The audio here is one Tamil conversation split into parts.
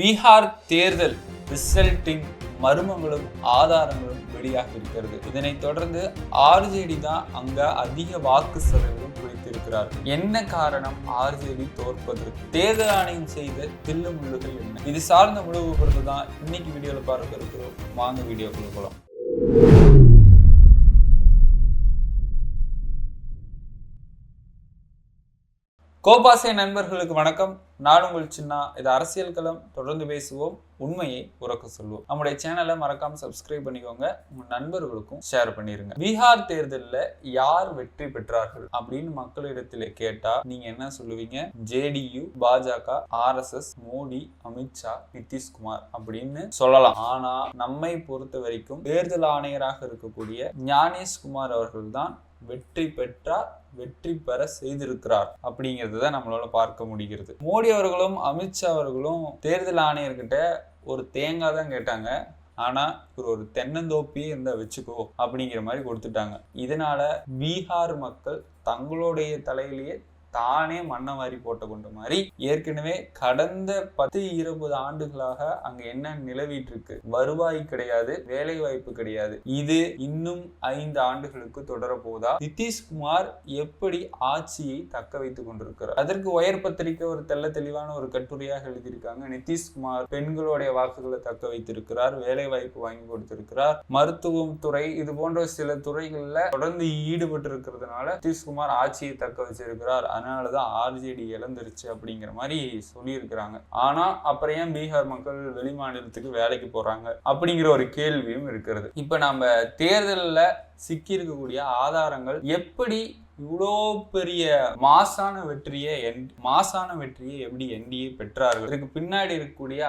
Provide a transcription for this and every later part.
பீகார் தேர்தல் ரிசல்ட்டின் மர்மங்களும் ஆதாரங்களும் வெளியாக இருக்கிறது. இதனைத் தொடர்ந்து ஆர்ஜேடி தான் அங்க அதிக வாக்கு சதவீதம் பிடித்திருக்கிறார் என்ன காரணம் ஆர்ஜேடி தோற்பதற்கு? தேர்தல் ஆணையம் செய்த தில்லு முள்ளுகள் என்ன? இது சார்ந்த முழு விவரத்தை தான் இன்னைக்கு வீடியோவில் பார்க்க இருக்கிறோம். வாங்க வீடியோக்குள்ள போலாம். கோபாசை நண்பர்களுக்கு வணக்கம். நான் உங்கள் சின்ன. இது அரசியல் களம். தொடர்ந்து பேசுவோம். உண்மையை உறக்க சொல்லுவோம் நம்முடைய சேனலை மறக்காம சப்ஸ்கிரைப் பண்ணிக்கோங்க. உங்க நண்பர்களுக்கும் ஷேர் பண்ணிருங்க. பீகார் தேர்தலில் யார் வெற்றி பெற்றார்கள் அப்படின்னு மக்களிடத்தில் கேட்டா நீங்க என்ன சொல்லுவீங்க? ஜேடியு பாஜக ஆர்எஸ்எஸ் மோடி அமித்ஷா நிதிஷ்குமார் அப்படின்னு சொல்லலாம். ஆனா நம்மை பொறுத்த வரைக்கும் தேர்தல் ஆணையராக இருக்கக்கூடிய ஞானேஷ்குமார் அவர்கள் தான் வெற்றி பெற்றார். வெற்றி பெற செய்திருக்கிறார் அப்படிங்கிறது தான் நம்மளால பார்க்க முடிகிறது. மோடி அவர்களும் அமித்ஷா அவர்களும் தேர்தல் ஆணையர்கிட்ட ஒரு தேங்காய் தான் கேட்டாங்க. ஆனா இவர் ஒரு தென்னந்தோப்பியே இருந்தா வச்சுக்கோ அப்படிங்கிற மாதிரி கொடுத்துட்டாங்க. இதனால பீகார் மக்கள் தங்களுடைய தலையிலேயே தானே மண்ணை வாரி போட்ட கொண்ட மாதிரி ஏற்கனவே கடந்த பத்து இருபது ஆண்டுகளாக அங்க என்ன நிலவிட்டு இருக்கு? வருவாய் கிடையாது வேலை வாய்ப்பு கிடையாது. இது இன்னும் ஐந்து ஆண்டுகளுக்கு தொடர போதா நிதிஷ்குமார் எப்படி ஆட்சியை தக்க வைத்துக் கொண்டிருக்கிறார்? அதற்கு உயர் பத்திரிகை ஒரு தெல்ல தெளிவான ஒரு கட்டுரையாக எழுதியிருக்காங்க. நிதிஷ்குமார் பெண்களுடைய வாக்குகளை தக்க வைத்திருக்கிறார் வேலை வாய்ப்பு வாங்கி கொடுத்திருக்கிறார். மருத்துவம் துறை இது போன்ற சில துறைகள்ல தொடர்ந்து ஈடுபட்டு இருக்கிறதுனால நிதிஷ்குமார் ஆட்சியை தக்க வச்சிருக்கிறார். அதனால தான் ஆர்ஜேடி இழந்துருச்சு அப்படிங்கிற மாதிரி சொல்லியிருக்கிறாங்க. ஆனால் அப்புறம் ஏன் பீகார் மக்கள் வெளிமாநிலத்துக்கு வேலைக்கு போகிறாங்க அப்படிங்கிற ஒரு கேள்வியும் இருக்கிறது. இப்போ நம்ம தேர்தலில் சிக்கியிருக்கக்கூடிய ஆதாரங்கள் எப்படி இவ்வளோ பெரிய மாசான வெற்றியை என் மாசான வெற்றியை எப்படி என்டிஏ பெற்றார்கள்? இதுக்கு பின்னாடி இருக்கக்கூடிய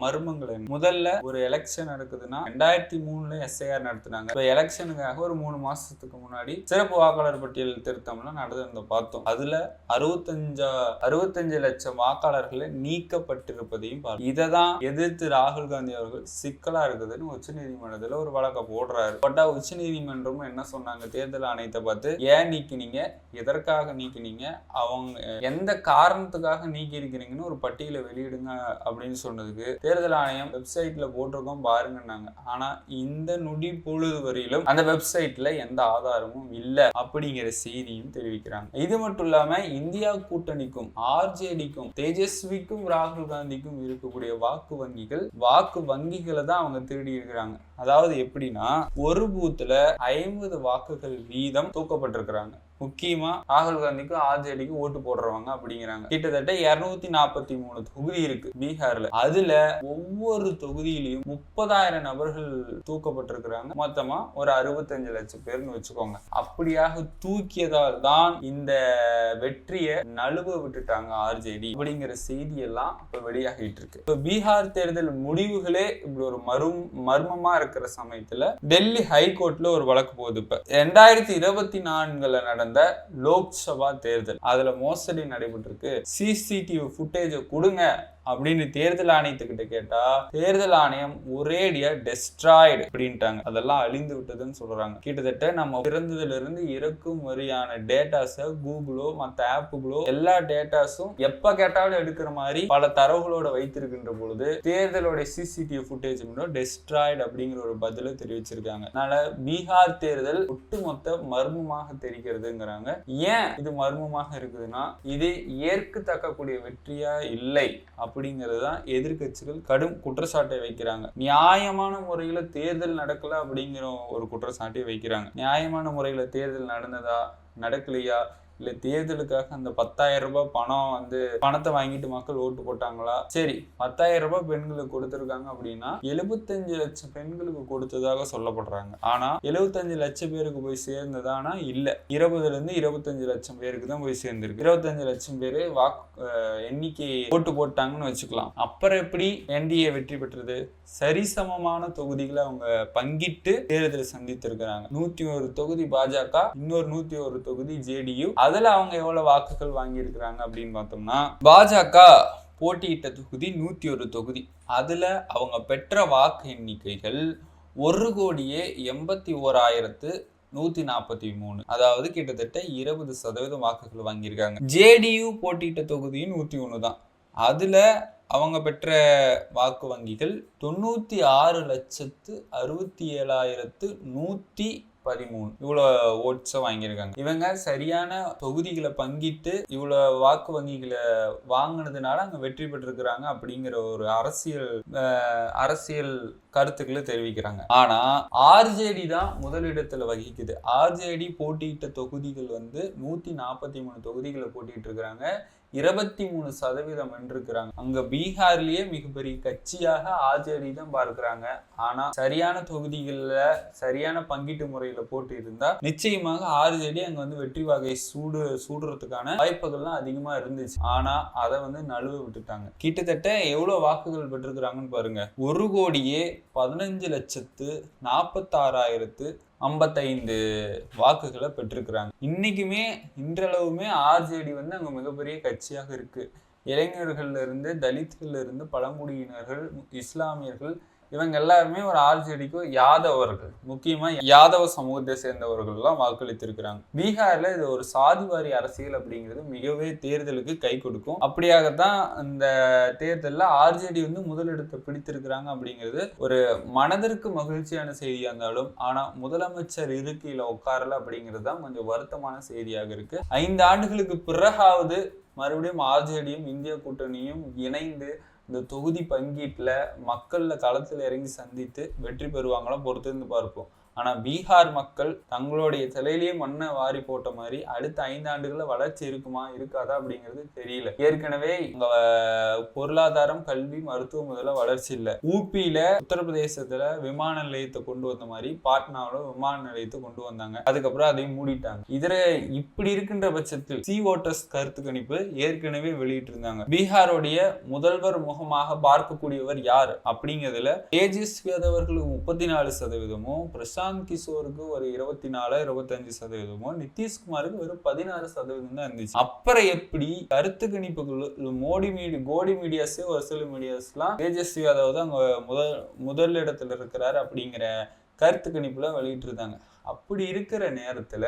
மர்மங்களை. முதல்ல ஒரு எலெக்ஷன் நடக்குதுன்னா ரெண்டாயிரத்தி மூணுல எஸ்ஐஆர் நடத்தினாங்க. இப்போ எலெக்ஷனுக்காக ஒரு மூணு மாசத்துக்கு முன்னாடி சிறப்பு வாக்காளர் பட்டியல் திருத்தம்லாம் நடந்திருந்த பார்த்தோம். அதுல அறுபத்தஞ்சா அறுபத்தஞ்சு லட்சம் வாக்காளர்களை நீக்கப்பட்டிருப்பதையும் பார்த்தோம். இதை தான் எதிர்த்து ராகுல் காந்தி அவர்கள் சிக்கலா இருக்குதுன்னு உச்ச நீதிமன்றத்தில் ஒரு வழக்கை போடுறாரு. பட்டா உச்ச நீதிமன்றமும் என்ன சொன்னாங்க? தேர்தல் ஆணையத்தை பார்த்து ஏன் நீக்கினீங்க? எதற்காக நீக்கினீங்க? அவங்க எந்த காரணத்துக்காக நீக்கி இருக்கிறீங்கன்னு ஒரு பட்டியலை வெளியிடுங்க அப்படின்னு சொன்னதுக்கு தேர்தல் ஆணையம் வெப்சைட்ல போட்டிருக்கோம் பாருங்கன்னாங்க. ஆனா இந்த நொடி பொழுது வரையிலும் அந்த வெப்சைட்ல எந்த ஆதாரமும் இல்லை அப்படிங்கிற செய்தியும் தெரிவிக்கிறாங்க. இது மட்டும் இல்லாம இந்தியா கூட்டணிக்கும் ஆர்ஜேடிக்கும் தேஜஸ்விக்கும் ராகுல் காந்திக்கும் இருக்கக்கூடிய வாக்கு வங்கிகள் வாக்கு வங்கிகளை தான் அவங்க திருடி இருக்கிறாங்க. அதாவது எப்படின்னா ஒரு பூத்துல ஐம்பது வாக்குகள் வீதம் தூக்கப்பட்டிருக்கிறாங்க. முக்கியமா ராகுல் காந்திக்கு ஆர்ஜேடிக்கு ஓட்டு போடுறவங்க அப்படிங்கிறாங்க. கிட்டத்தட்ட இருநூத்தி நாற்பத்தி மூணு தொகுதி இருக்கு பீகார்ல. அதுல ஒவ்வொரு தொகுதியிலையும் முப்பதாயிரம் நபர்கள் தூக்கப்பட்டிருக்கிறாங்க. மொத்தமா ஒரு அறுபத்தஞ்சு லட்சம் பேர்னு வச்சுக்கோங்க. அப்படியாக தூக்கியதால் தான் இந்த வெற்றியை நழுவ விட்டுட்டாங்க ஆர்ஜேடி அப்படிங்கிற செய்தி எல்லாம் இப்ப வெளியாகிட்டு இருக்கு. இப்ப பீகார் தேர்தல் முடிவுகளே இப்படி ஒரு மரும் மர்மமா இருக்கிற சமயத்துல டெல்லி ஹைகோர்ட்ல ஒரு வழக்கு போகுது இப்ப. ரெண்டாயிரத்தி இருபத்தி நான்குல நடந்த லோக்சபா தேர்தல். அதுல மோசடி நடைபெற்றிருக்கு. சிசிடிவி ஃபுட்டேஜை கொடுங்க அப்படின்னு தேர்தல் ஆணையத்துக்கிட்ட கேட்டா தேர்தல் ஆணையம் ஒரேடியா டெஸ்ட்ராய்டு அப்படின்ட்டாங்க. அதெல்லாம் அழிந்து விட்டதுன்னு சொல்றாங்க. கிட்டத்தட்ட நம்ம பிறந்ததுல இருந்து இறக்கும் வரியான டேட்டாஸ கூகுளோ மற்ற ஆப்புகளோ எல்லா டேட்டாஸும் எப்ப கேட்டாலும் எடுக்கிற மாதிரி பல தரவுகளோட வைத்திருக்கின்ற பொழுது தேர்தலோட சிசிடிவி ஃபுட்டேஜ் மட்டும் டெஸ்ட்ராய்டு அப்படிங்கிற ஒரு பதில தெரிவிச்சிருக்காங்க. அதனால பீகார் தேர்தல் ஒட்டுமொத்த மர்மமாக தெரிகிறது. இருக்குதுங்கிறாங்க. ஏன் இது மர்மமாக இருக்குதுன்னா இது ஏற்கத்தக்கக்கூடிய வெற்றியா இல்லை அப்படிங்கிறது தான் எதிர்கட்சிகள் கடும் குற்றச்சாட்டை வைக்கிறாங்க. நியாயமான முறையில் தேர்தல் நடக்கல அப்படிங்கிற ஒரு குற்றச்சாட்டை வைக்கிறாங்க. நியாயமான முறையில் தேர்தல் நடந்ததா நடக்கலையா இல்லை தேர்தலுக்காக அந்த பத்தாயிரம் ரூபாய் பணம் வந்து பணத்தை வாங்கிட்டு மக்கள் ஓட்டு போட்டாங்களா? சரி பத்தாயிரம் ரூபாய் பெண்களுக்கு கொடுத்துருக்காங்க அப்படின்னா எழுபத்தஞ்சு லட்சம் பெண்களுக்கு கொடுத்ததாக சொல்லப்படுறாங்க. ஆனா எழுபத்தஞ்சு லட்சம் பேருக்கு போய் சேர்ந்ததானா இல்ல. இருபதுல இருந்து இருபத்தஞ்சு லட்சம் பேருக்கு தான் போய் சேர்ந்திருக்கு. இருபத்தஞ்சு லட்சம் பேரு வாக்கு எண்ணிக்கை ஓட்டு போட்டாங்கன்னு வச்சுக்கலாம். அப்புறம் எப்படி என்டிஏ வெற்றி பெற்றது? சரிசமமான தொகுதிகளை அவங்க பங்கிட்டு தேர்தலை சந்தித்திருக்கிறாங்க. நூத்தி ஒரு தொகுதி பாஜக இன்னொரு நூத்தி ஒரு தொகுதி ஜேடியு. அதில் அவங்க எவ்வளோ வாக்குகள் வாங்கியிருக்கிறாங்க அப்படின்னு பார்த்தோம்னா பாஜக போட்டியிட்ட தொகுதி நூற்றி ஒரு தொகுதி. அதில் அவங்க பெற்ற வாக்கு எண்ணிக்கைகள் ஒரு கோடியே எண்பத்தி ஓராயிரத்து நூற்றி நாற்பத்தி மூணு. அதாவது கிட்டத்தட்ட இருபது சதவீதம் வாக்குகள் வாங்கியிருக்காங்க. ஜேடியு போட்டியிட்ட தொகுதியும் நூற்றி ஒன்று தான். அதில் அவங்க பெற்ற வாக்கு வங்கிகள் தொண்ணூற்றி ஆறு லட்சத்து அறுபத்தி ஏழாயிரத்து நூற்றி பதிமூணு. இவ்வளோ ஓட்ஸை வாங்கியிருக்காங்க. இவங்க சரியான தொகுதிகளை பங்கிட்டு இவ்வளோ வாக்கு வங்கிகளை வாங்கினதுனால அங்கே வெற்றி பெற்றிருக்கிறாங்க அப்படிங்கிற ஒரு அரசியல் அரசியல் கருத்துக்களை தெரிவிக்கிறாங்க. ஆனால் ஆர்ஜேடி தான் முதலிடத்தில் வகிக்குது. ஆர்ஜேடி போட்டியிட்ட தொகுதிகள் வந்து நூற்றி நாற்பத்தி மூணு தொகுதிகளை போட்டிட்டு இருக்கிறாங்க. இருபத்தி மூணு சதவீதம் வென்றிருக்கிறாங்க. அங்க பீகார்லயே மிகப்பெரிய கட்சியாக ஆர்ஜேடி தான் பார்க்கிறாங்க. ஆனா சரியான தொகுதிகளில் சரியான பங்கீட்டு முறை போட்டு இருந்தா நிச்சயமாக ஆர்ஜேடி அங்க வந்து வெற்றி வகை சூடு சூடுறதுக்கான வாய்ப்புகள்லாம் அதிகமா இருந்துச்சு. ஆனா அதை வந்து நழுவ விட்டுட்டாங்க. கிட்டத்தட்ட எவ்வளவு வாக்குகள் பெற்றிருக்கிறாங்கன்னு பாருங்க. ஒரு கோடியே பதினஞ்சு லட்சத்து நாற்பத்தாறாயிரத்து ஐம்பத்தைந்து வாக்குகளை பெற்றிருக்கிறாங்க. இன்னைக்குமே இன்றளவுமே ஆர்ஜேடி வந்து அங்க மிகப்பெரிய கட்சியாக இருக்கு. இளைஞர்கள்ல இருந்து தலித்கள்ல இருந்து பழங்குடியினர்கள் இஸ்லாமியர்கள் இவங்க எல்லாருமே ஒரு ஆர்ஜேடிக்கு யாதவர்கள். முக்கியமா யாதவ சமூகத்தை சேர்ந்தவர்கள் எல்லாம் வாக்களித்திருக்கிறாங்க. பீகார்ல இது ஒரு சாதிவாரி அரசியல் அப்படிங்கிறது மிகவே தேர்தலுக்கு கை கொடுக்கும். அப்படியாகத்தான் இந்த தேர்தலில் ஆர்ஜேடி வந்து முதலிடத்தை பிடித்திருக்கிறாங்க அப்படிங்கிறது ஒரு மனதிற்கு மகிழ்ச்சியான செய்தியாக இருந்தாலும் ஆனா முதலமைச்சர் இருக்கையில உட்காரல அப்படிங்கிறது தான் கொஞ்சம் வருத்தமான செய்தியாக இருக்கு. ஐந்து ஆண்டுகளுக்கு பிறகாவது மறுபடியும் ஆர்ஜேடியும் இந்திய கூட்டணியும் இணைந்து இந்த தொகுதி பங்கீட்டில் மக்களில் களத்தில் இறங்கி சந்தித்து வெற்றி பெறுவாங்களா பொறுத்திருந்து பார்ப்போம். ஆனா பீகார் மக்கள் தங்களுடைய தலையிலேயே மண்ணை வாரி போட்ட மாதிரி அடுத்த ஐந்து ஆண்டுகளில் வளர்ச்சி இருக்குமா இருக்காதா அப்படிங்கிறது தெரியல. ஏற்கனவே இங்க பொருளாதாரம் கல்வி மருத்துவம் முதல்ல வளர்ச்சி இல்லை. ஊபியில உத்தரப்பிரதேசத்துல விமான நிலையத்தை கொண்டு வந்த மாதிரி பாட்னாவில விமான நிலையத்தை கொண்டு வந்தாங்க. அதுக்கப்புறம் அதையும் மூடிட்டாங்க. இதுல இப்படி இருக்கின்ற பட்சத்தில் சி ஓட்டர்ஸ் கருத்து கணிப்பு ஏற்கனவே வெளியிட்டு இருந்தாங்க பீகாருடைய முதல்வர் முகமாக பார்க்கக்கூடியவர் யார் அப்படிங்கிறதுல தேஜஸ்வி அவர்களுக்கு முப்பத்தி நாலு சதவீதமும் பிரசாந்த் கிஷோருக்கு ஒரு இருபத்தி நாலு இருபத்தஞ்சு சதவீதமும் நிதிஷ்குமாருக்கு வெறும் பதினாறு சதவீதம் தான் இருந்துச்சு. அப்புறம் எப்படி கருத்து கணிப்புகள் மோடி மீடி கோடி மீடியாஸ் ஒரு சில மீடியாஸ்லாம் தேஜஸ்வி யாதவ் தான் அங்க முதல் முதல் இடத்துல இருக்கிறாரு அப்படிங்கிற கருத்து கணிப்புலாம் வெளியிட்டு இருந்தாங்க அப்படி இருக்கிற நேரத்துல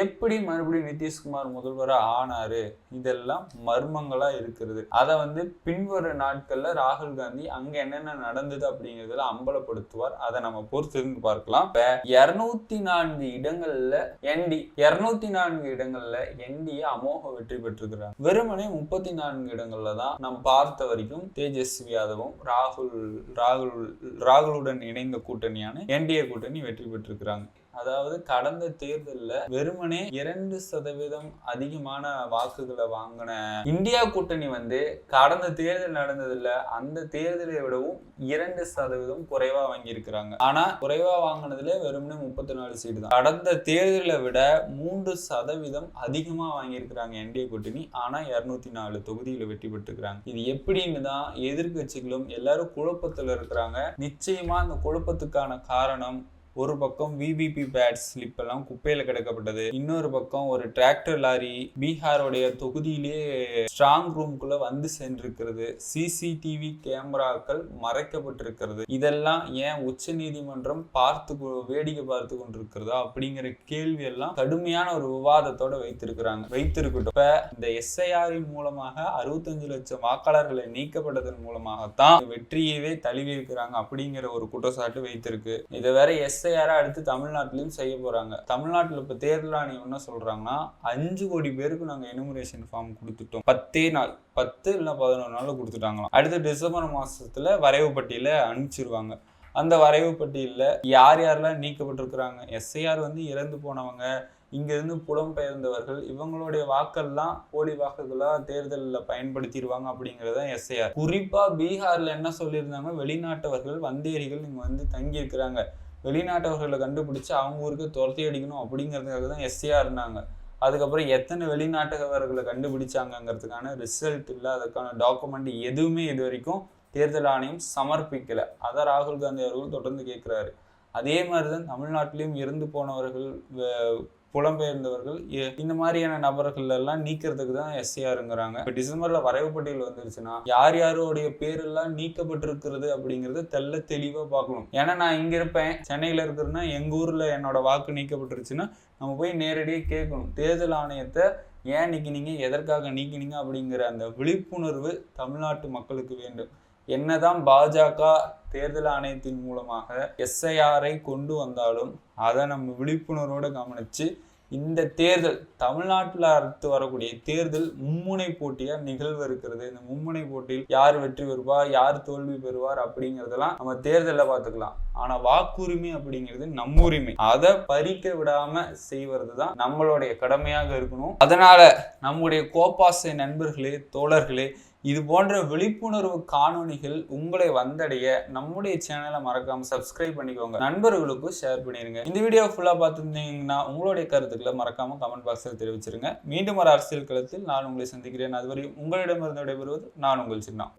எப்படி மறுபடியும் நிதிஷ்குமார் முதல்வராக ஆனாரு? இதெல்லாம் மர்மங்களா இருக்கிறது. அதை வந்து பின்வரும் நாட்கள்ல ராகுல் காந்தி அங்க என்னென்ன நடந்தது அப்படிங்கறதுல அம்பலப்படுத்துவார். அதை நம்ம பொறுத்திருந்து பார்க்கலாம். இப்ப இருநூத்தி நான்கு இடங்கள்ல என்டி இருநூத்தி நான்கு இடங்கள்ல என்டிஏ அமோக வெற்றி பெற்றிருக்கிறார். வெறுமனே முப்பத்தி நான்கு இடங்கள்ல தான் நாம் பார்த்த வரைக்கும் தேஜஸ்வி யாதவும் ராகுல் ராகுல் ராகுலுடன் இணைந்த கூட்டணியான என்டிஏ கூட்டணி வெற்றி பெற்றிருக்கிறாங்க. அதாவது கடந்த தேர்தலில் வெறுமனே இரண்டு சதவீதம் அதிகமான வாக்குகளை வாங்கின இந்தியா கூட்டணி வந்து கடந்த தேர்தல் நடந்ததுல அந்த தேர்தலை விடவும் இரண்டு சதவீதம் குறைவா வாங்கியிருக்கிறாங்க. ஆனா குறைவா வாங்கினதுல வெறுமனே முப்பத்தி நாலு சீட்டு தான். கடந்த தேர்தலை விட மூன்று சதவீதம் அதிகமா வாங்கியிருக்கிறாங்க என்டிஏ கூட்டணி. ஆனா இருநூத்தி நாலு தொகுதியில வெற்றி பெற்றிருக்கிறாங்க இது எப்படின்னு தான் எதிர்க்கட்சிகளும் எல்லாரும் குழப்பத்துல இருக்கிறாங்க. நிச்சயமா அந்த குழப்பத்துக்கான காரணம் ஒரு பக்கம் விபிபி பேட் ஸ்லிப் எல்லாம் குப்பையில கிடக்கப்பட்டது. இன்னொரு பக்கம் ஒரு டிராக்டர் லாரி பீகாரோடைய தொகுதியிலே ஸ்ட்ராங் ரூம்குள்ள வந்து சென்றிருக்கிறது. சிசிடிவி கேமராக்கள் மறைக்கப்பட்டிருக்கிறது. இதெல்லாம் ஏன் உச்ச நீதிமன்றம் பார்த்து கொ- வேடிக்கை பார்த்து கொண்டிருக்கிறதா அப்படிங்கிற கேள்வி எல்லாம் கடுமையான ஒரு விவாதத்தோட வைத்திருக்கிறாங்க. வைத்திருக்கட்டும். இப்ப இந்த எஸ்ஐஆரின் மூலமாக அறுபத்தஞ்சு லட்சம் வாக்காளர்களை நீக்கப்பட்டதன் மூலமாகத்தான் வெற்றியவே தழுவி இருக்கிறாங்க அப்படிங்கிற ஒரு குற்றச்சாட்டு வைத்திருக்கு. இதை வேற எஸ்ஐஆர் அடுத்து தமிழ்நாட்டிலையும் செய்ய போகிறாங்க தமிழ்நாட்டில் இப்போ தேர்தல் ஆணையம் என்ன சொல்கிறாங்கன்னா அஞ்சு கோடி பேருக்கு நாங்கள் எனுமரேஷன் ஃபார்ம் கொடுத்துட்டோம். பத்தே நாள் பத்து இல்லை பதினொரு நாளில் கொடுத்துட்டாங்களாம். அடுத்த டிசம்பர் மாதத்தில் வரைவு பட்டியல அனுப்பிச்சிருவாங்க. அந்த வரைவு பட்டியலில் யார் யாரெல்லாம் நீக்கப்பட்டிருக்கிறாங்க? எஸ்ஐஆர் வந்து இறந்து போனவங்க இங்கேருந்து புலம்பெயர்ந்தவர்கள் இவங்களுடைய வாக்கெல்லாம் போலி வாக்குகளாக தேர்தலில் பயன்படுத்திடுவாங்க அப்படிங்கறது எஸ்ஐஆர். குறிப்பாக பீகாரில் என்ன சொல்லியிருந்தாங்க? வெளிநாட்டவர்கள் வந்தேரிகள் இங்கே வந்து தங்கியிருக்கிறாங்க. வெளிநாட்டவர்களை கண்டுபிடிச்சு அவங்க ஊருக்கு துரத்தி அடிக்கணும் அப்படிங்கிறதுக்காக தான் எஸ்சியாக இருந்தாங்க அதுக்கப்புறம் எத்தனை வெளிநாட்டவர்களை கண்டுபிடிச்சாங்கங்கிறதுக்கான ரிசல்ட் இல்லை அதுக்கான டாக்குமெண்ட் எதுவுமே இது வரைக்கும் தேர்தல் ஆணையம் சமர்ப்பிக்கலை. அதை ராகுல் காந்தி அவர்கள் தொடர்ந்து கேட்குறாரு அதே மாதிரி தான் தமிழ்நாட்டிலையும் இறந்து போனவர்கள் புலம்பெயர்ந்தவர்கள் இந்த மாதிரியான நபர்கள் எல்லாம் நீக்கிறதுக்கு தான் எஸ்சிஆருங்கிறாங்க இப்போ டிசம்பர்ல வரைவு பட்டியல் வந்துருச்சுன்னா யார் யாருடைய பேரெல்லாம் நீக்கப்பட்டிருக்கிறது அப்படிங்கறத தெள்ள தெளிவா பார்க்கணும் ஏன்னா நான் இங்க இருப்பேன் சென்னையில இருக்கிறேன்னா எங்க ஊர்ல என்னோட வாக்கு நீக்கப்பட்டுருச்சுன்னா நம்ம போய் நேரடியாக கேட்கணும். தேர்தல் ஆணையத்தை ஏன் நீக்கினீங்க எதற்காக நீக்கினீங்க அப்படிங்கிற அந்த விழிப்புணர்வு தமிழ்நாட்டு மக்களுக்கு வேண்டும். என்னதான் பாஜக தேர்தல் ஆணையத்தின் மூலமாக எஸ்ஐஆரை கொண்டு வந்தாலும் அதை நம்ம விழிப்புணர்வோடு கவனித்து இந்த தேர்தல் தமிழ்நாட்டில் அடுத்து வரக்கூடிய தேர்தல் மும்முனை போட்டியாக நிகழ்வு இருக்கிறது. இந்த மும்முனை போட்டியில் யார் வெற்றி பெறுவா யார் தோல்வி பெறுவார் அப்படிங்கிறதெல்லாம் நம்ம தேர்தலில் பார்த்துக்கலாம். ஆனால் வாக்குரிமை அப்படிங்கிறது நம்ம உரிமை. அதை பறிக்க விடாம செய்வது தான் நம்மளுடைய கடமையாக இருக்கணும். அதனால நம்முடைய கோப்பாசை நண்பர்களே தோழர்களே இது போன்ற விழிப்புணர்வு காணொலிகள் உங்களை வந்தடைய நம்முடைய சேனலை மறக்காம சப்ஸ்கிரைப் பண்ணிக்கோங்க. நண்பர்களுக்கும் ஷேர் பண்ணிருங்க. இந்த வீடியோ ஃபுல்லா பார்த்துருந்தீங்கன்னா உங்களுடைய கருத்துக்களை மறக்காம கமெண்ட் பாக்ஸில் தெரிவிச்சிருங்க. மீண்டும் ஒரு அரசியல் களத்தில் நான் உங்களை சந்திக்கிறேன். அதுவரை உங்களிடமிருந்து விடைபெறுவது நான் உங்கள் சின்ன